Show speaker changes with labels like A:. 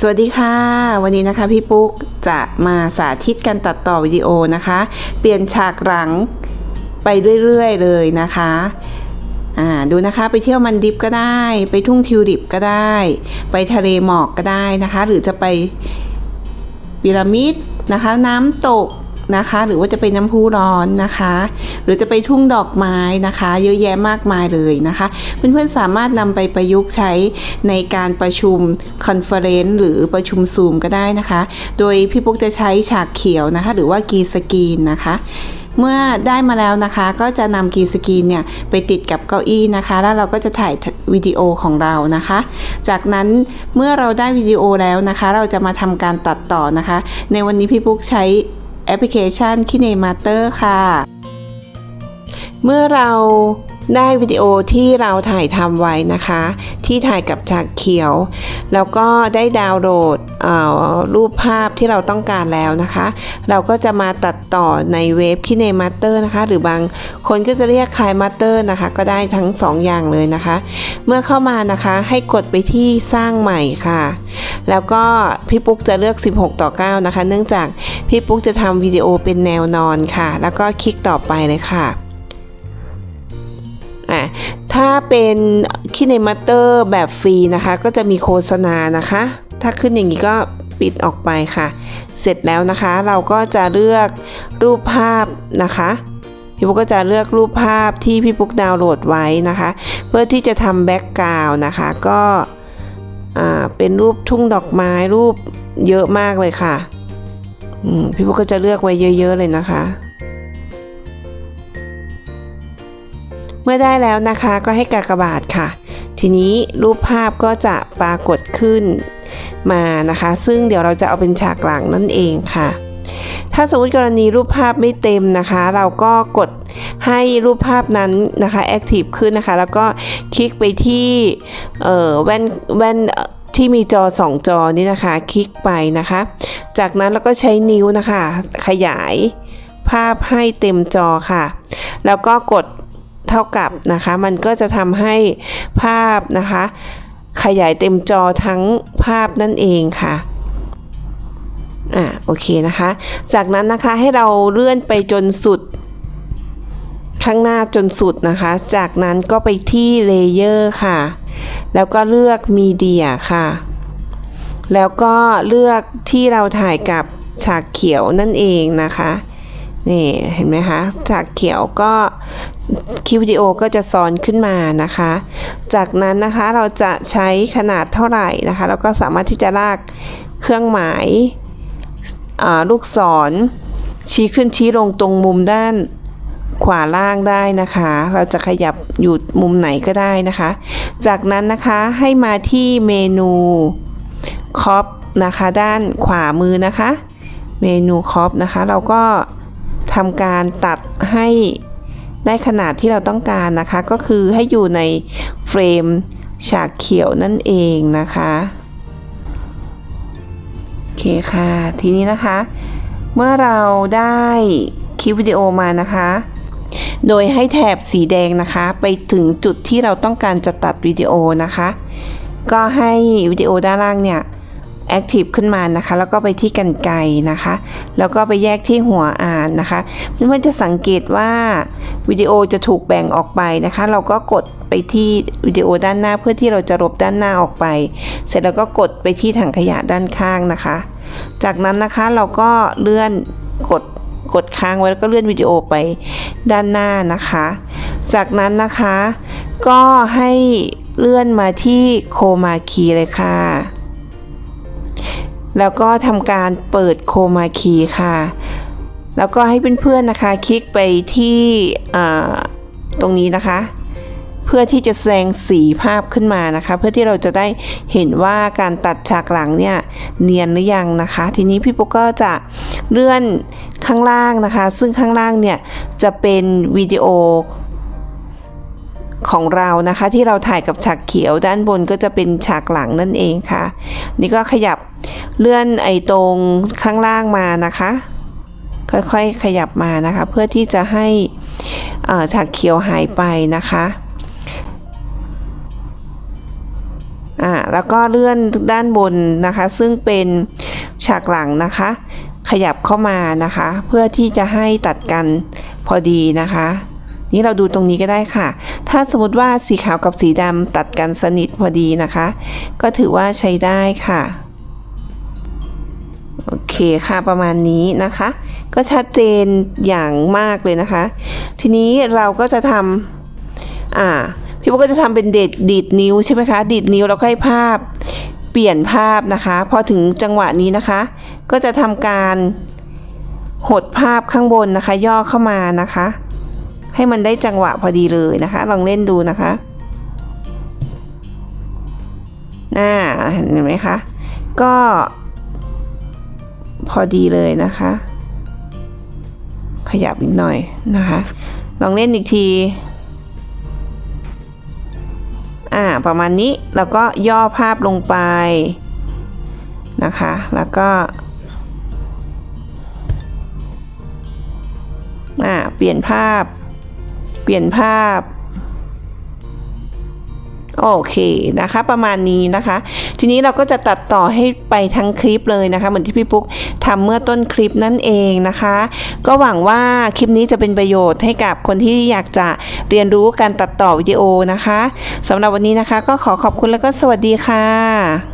A: สวัสดีค่ะ วันนี้นะคะพี่ปุ๊กจะมาสาธิตการตัดต่อวิดีโอนะคะ เปลี่ยนฉากหลังไปเรื่อยๆเลยนะคะอ่าดูนะคะไปเที่ยวมันดิบก็ได้ ไปทุ่งทิวลิปก็ได้ ไปทะเลหมอกก็ได้นะคะ หรือจะไปพีระมิดนะคะ น้ำตก นะคะ หรือว่าจะไปน้ำพุร้อนนะคะ หรือจะไปทุ่งดอกไม้นะคะ เยอะแยะมากมายเลยนะคะ เพื่อนๆสามารถนำไปประยุกต์ใช้ในการประชุมคอนเฟอเรนซ์หรือประชุมซูมก็ได้นะคะ โดยพี่ปุ๊กจะใช้ฉากเขียวนะคะ หรือว่ากีสกรีนนะคะเมื่อได้มาแล้วนะคะก็จะนำกีสกรีนเนี่ยไปติดกับเก้าอี้นะคะ แล้วเราก็จะถ่ายวิดีโอของเรานะคะ จากนั้นเมื่อเราได้วิดีโอแล้วนะคะ เราจะมาทำการตัดต่อนะคะ ในวันนี้พี่ปุ๊กใช้ แอปพลิเคชัน KineMaster ค่ะ เมื่อเราได้วิดีโอที่เราถ่ายทำไว้นะคะ ที่ถ่ายกับฉากเขียว แล้วก็ได้ดาวน์โหลดรูปภาพที่เราต้องการแล้วนะคะ เราก็จะมาตัดต่อในเว็บคิเนมาสเตอร์นะคะ หรือบางคนก็จะเรียกคายมาสเตอร์นะคะ ก็ได้ทั้ง 2 อย่างเลยนะคะ เมื่อเข้ามานะคะให้กดไปที่สร้างใหม่ค่ะ แล้วก็พี่ปุ๊กจะเลือก 16 ต่อ 9 นะคะ เนื่องจาก พี่ปุ๊กจะทำวิดีโอเป็นแนวนอนค่ะ แล้วก็คลิกต่อไปเลยค่ะอะถ้าเป็นคินเนมาเตอร์แบบฟรีนะคะ ก็จะมีโฆษณานะคะ ถ้าขึ้นอย่างนี้ก็ปิดออกไปค่ะ เสร็จแล้วนะคะ เราก็จะเลือกรูปภาพนะคะพี่ปุ๊กก็จะเลือกรูปภาพที่พี่ปุ๊กดาวน์โหลดไว้นะคะ เพื่อที่จะทำแบ็กกราวน์นะคะ ก็เป็นรูปทุ่งดอกไม้รูปเยอะมากเลยค่ะ พี่ปุ๊กก็จะเลือกไว้เยอะ ๆ เลยนะคะ เมื่อได้แล้วนะคะก็ให้กากบาทค่ะ ทีนี้รูปภาพก็จะปรากฏขึ้นมานะคะ ซึ่งเดี๋ยวเราจะเอาเป็นฉากหลังนั่นเองค่ะ ถ้าสมมติกรณีรูปภาพไม่เต็มนะคะ เราก็กดให้รูปภาพนั้นนะคะแอคทีฟขึ้นนะคะ แล้วก็คลิกไปที่เอ่อแว่นแว่น ที่มีจอ 2 จอนี่นะคะ คลิกไปนะคะ จากนั้นเราก็ใช้นิ้วนะคะ ขยายภาพให้เต็มจอค่ะ แล้วก็กดเท่ากับนะคะ มันก็จะทำให้ภาพนะคะ ขยายเต็มจอทั้งภาพนั่นเองค่ะอ่าโอเคนะคะ จากนั้นนะคะให้เราเลื่อนไปจนสุด ข้างหน้าจนสุดนะคะ จากนั้นก็ไปที่เลเยอร์ค่ะ แล้วก็เลือกมีเดียค่ะ แล้วก็เลือกที่เราถ่ายกับฉากเขียวนั่นเองนะคะนี่เห็นไหมคะฉากเขียวก็คลิปวิดีโอก็จะซ้อนขึ้นมานะคะ จากนั้นนะคะเราจะใช้ขนาดเท่าไหร่นะคะแล้วก็สามารถที่จะลากเครื่องหมายลูกศรชี้ขึ้นชี้ลงตรงมุมด้าน ขวาล่างได้นะคะ เราจะขยับอยู่มุมไหนก็ได้นะคะ จากนั้นนะคะให้มาที่เมนูคอปนะคะ ด้านขวามือนะคะ เมนูคอปนะคะ เราก็ทำการตัดให้ได้ขนาดที่เราต้องการนะคะ ก็คือให้อยู่ในเฟรมฉากเขียวนั่นเองนะคะโอเคค่ะ ทีนี้นะคะ เมื่อเราได้คลิปวิดีโอมานะคะ โดยให้แถบสีแดงนะคะ ไปถึงจุดที่เราต้องการจะตัดวิดีโอนะคะ ก็ให้วิดีโอด้านล่างเนี่ยแอคทีฟขึ้นมานะคะ แล้วก็ไปที่กันไกนะคะ แล้วก็ไปแยกที่หัวอ่านนะคะเพื่อนๆจะสังเกตว่าวิดีโอจะถูกแบ่งออกไปนะคะ เราก็กดไปที่วิดีโอด้านหน้าเพื่อที่เราจะลบด้านหน้าออกไป เสร็จแล้วก็กดไปที่ถังขยะด้านข้างนะคะ จากนั้นนะคะเราก็เลื่อนกด กดค้างไว้แล้วก็เลื่อนวิดีโอไปด้านหน้านะคะ จากนั้นนะคะ ก็ให้เลื่อนมาที่โคมาคีเลยค่ะ แล้วก็ทำการเปิดโคมาคีค่ะ แล้วก็ให้เพื่อนๆนะคะ คลิกไปที่ตรงนี้นะคะ เพื่อที่จะแสดงสีภาพขึ้นมานะคะ เพื่อที่เราจะได้เห็นว่าการตัดฉากหลังเนี่ยเนียนหรือยังนะคะ ทีนี้พี่ปุ๊กก็จะเลื่อนข้างล่างนะคะ ซึ่งข้างล่างเนี่ยจะเป็นวิดีโอของเรานะคะที่เราถ่ายกับฉากเขียวด้านบนก็จะเป็นฉากหลังนั่นเองค่ะ นี่ก็ขยับเลื่อนไอ้ตรงข้างล่างมานะคะ ค่อยๆขยับมานะคะ เพื่อที่จะให้ฉากเขียวหายไปนะคะ แล้วก็เลื่อนด้านบนนะคะ ซึ่งเป็นฉากหลังนะคะ ขยับเข้ามานะคะ เพื่อที่จะให้ตัดกันพอดีนะคะ นี่เราดูตรงนี้ก็ได้ค่ะ ถ้าสมมติว่าสีขาวกับสีดำตัดกันสนิทพอดีนะคะ ก็ถือว่าใช้ได้ค่ะโอเคค่ะประมาณนี้นะคะ ก็ชัดเจนอย่างมากเลยนะคะ ทีนี้เราก็จะทำอ่า พี่ปุ๊กก็จะทำเป็นเด็ดดีดนิ้วใช่ไหมคะ ดีดนิ้วแล้วก็ให้ภาพเปลี่ยนภาพนะคะ พอถึงจังหวะนี้นะคะ ก็จะทำการหดภาพข้างบนนะคะ ย่อเข้ามานะคะ ให้มันได้จังหวะพอดีเลยนะคะ ลองเล่นดูนะคะอ่าเห็นไหมคะ ก็ พอดีเลยนะคะ ขยับอีกหน่อยนะคะ ลองเล่นอีกที อ่าประมาณนี้แล้วก็ย่อภาพลงไปนะคะ แล้วก็อ่าเปลี่ยนภาพ เปลี่ยนภาพ โอเคนะคะ ประมาณนี้นะคะ ทีนี้เราก็จะตัดต่อให้ไปทั้งคลิปเลยนะคะ เหมือนที่พี่ปุ๊กทำเมื่อต้นคลิปนั่นเองนะคะ ก็หวังว่าคลิปนี้จะเป็นประโยชน์ให้กับคนที่อยากจะเรียนรู้การตัดต่อวิดีโอนะคะสำหรับวันนี้นะคะ ก็ขอขอบคุณแล้วก็สวัสดีค่ะ